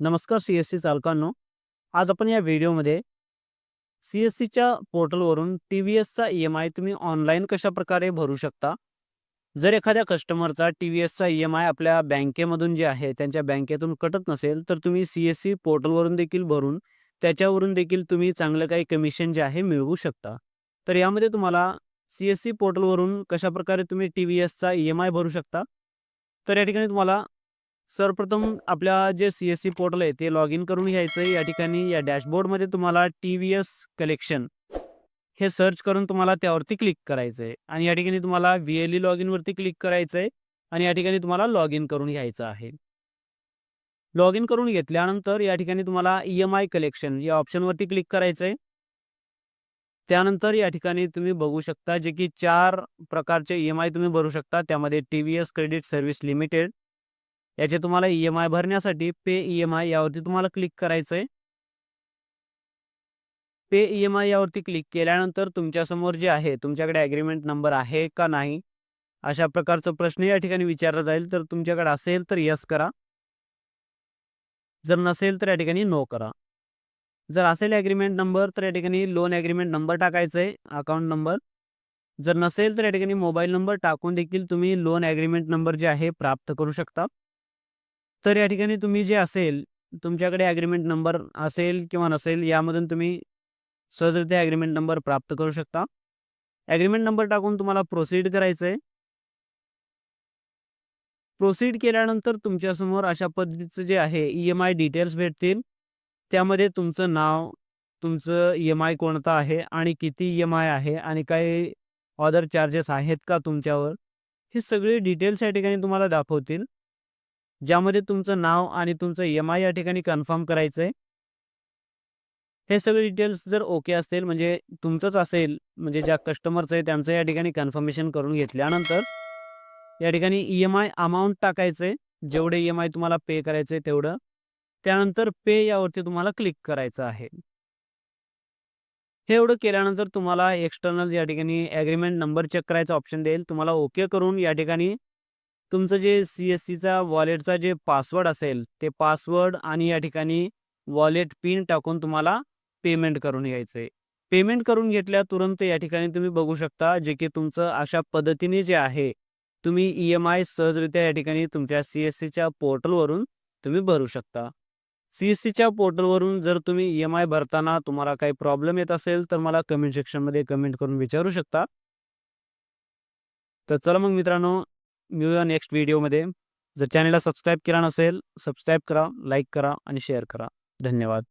नमस्कार C S C चालकांनो. आज आपण या व्हिडिओमध्ये सी एस सीच्या पोर्टलवरून टी व्ही एसचा ई एम आय तुम्ही ऑनलाईन कशा प्रकारे भरू शकता? जर एखाद्या कस्टमरचा टी व्ही एसचा ई एम आय आपल्या बँकेमधून जे आहे त्यांच्या बँकेतून कटत नसेल तर तुम्ही सी एस सी पोर्टलवरून देखील भरून त्याच्यावरून देखील तुम्ही चांगलं काही कमिशन जे आहे मिळवू शकता. तर यामध्ये तुम्हाला सी एस सी पोर्टलवरून कशा प्रकारे तुम्ही टी व्ही एसचा ई एम आय भरू शकता? तर या ठिकाणी तुम्हाला सर्वप्रथम आपल्या जे सी एस सी पोर्टल आहे ते लॉग इन करून घ्यायचं आहे. या ठिकाणी या डॅशबोर्डमध्ये तुम्हाला टी व्ही एस कलेक्शन हे सर्च करून तुम्हाला त्यावरती क्लिक करायचं आहे. आणि या ठिकाणी तुम्हाला व्ही एल ई लॉग इनवरती क्लिक करायचं आहे. आणि या ठिकाणी तुम्हाला लॉग इन करून घ्यायचं आहे. लॉग इन करून घेतल्यानंतर या ठिकाणी तुम्हाला ई एम आय कलेक्शन या ऑप्शनवरती क्लिक करायचं आहे. त्यानंतर या ठिकाणी तुम्ही बघू शकता जे की चार प्रकारचे ई एम आय तुम्ही भरू शकता. त्यामध्ये T V S credit service limited याचे तुम्हाला ई एम आय भरण्यासाठी पे ई एम आय यावरती तुम्हाला क्लिक करायचं आहे पे ई एम आय यावरती क्लिक केल्यानंतर तुमच्यासमोर जे आहे तुमच्याकडे ॲग्रीमेंट नंबर आहे का नाही अशा प्रकारचा प्रश्न या ठिकाणी विचारला जाईल. तर तुमच्याकडे असेल तर यस करा. जर नसेल तर या ठिकाणी नो करा. जर असेल ॲग्रीमेंट नंबर तर या ठिकाणी लोन ॲग्रीमेंट नंबर टाकायचा आहे अकाउंट नंबर जर नसेल तर या ठिकाणी मोबाईल नंबर टाकून देखील तुम्ही लोन ॲग्रीमेंट नंबर जे आहे प्राप्त करू शकता. तर या ठिकाणी तुम्ही जे असेल तुमच्याकडे ॲग्रीमेंट नंबर असेल किंवा नसेल यामधून तुम्ही सहजरित्या ॲग्रीमेंट नंबर प्राप्त करू शकता. ॲग्रीमेंट नंबर टाकून तुम्हाला प्रोसीड करायचं आहे प्रोसीड केल्यानंतर तुमच्यासमोर अशा पद्धतीचं जे आहे ई एम आय डिटेल्स भेटतील. त्यामध्ये तुमचं नाव तुमचं ई एम आय कोणतं आहे आणि किती ई एम आय आहे आणि काही ऑदर चार्जेस आहेत का तुमच्यावर हे सगळे डिटेल्स या ठिकाणी तुम्हाला दाखवतील. ज्यामध्ये तुमचं नाव आणि तुमचं एम आय या ठिकाणी कन्फर्म करायचं आहे. हे सगळे डिटेल्स जर ओके असतील म्हणजे तुमचंच असेल म्हणजे ज्या कस्टमरचं आहे त्यांचं या ठिकाणी कन्फर्मेशन करून घेतल्यानंतर या ठिकाणी ई एम आय अमाऊंट टाकायचं आहे. जेवढे ई एम आय तुम्हाला पे करायचं आहे तेवढं. त्यानंतर पे यावरती तुम्हाला क्लिक करायचं आहे. हे एवढं केल्यानंतर तुम्हाला एक्सटर्नल या ठिकाणी ॲग्रीमेंट नंबर चेक करायचा ऑप्शन देईल. तुम्हाला ओके करून या ठिकाणी तुमचं जे सी एस सीचा वॉलेटचा जे पासवर्ड असेल ते पासवर्ड आणि या ठिकाणी वॉलेट पिन टाकून तुम्हाला पेमेंट करून घ्यायचं आहे पेमेंट करून घेतल्या तुरंत या ठिकाणी तुम्ही बघू शकता जे की तुमचं अशा पद्धतीने जे आहे तुम्ही ई एम आय सहजरित्या या ठिकाणी तुमच्या सी एस सीच्या पोर्टलवरून तुम्ही भरू शकता. सी एस सीच्या पोर्टलवरून जर तुम्ही ई एम आय भरताना तुम्हाला काही प्रॉब्लेम येत असेल तर मला कमेंट सेक्शनमध्ये कमेंट करून विचारू शकता. तर चला मग मित्रांनो मिळूया नेक्स्ट व्हिडिओमध्ये जर चॅनलला सबस्क्राईब केला नसेल सबस्क्राईब करा लाईक करा आणि शेअर करा. धन्यवाद.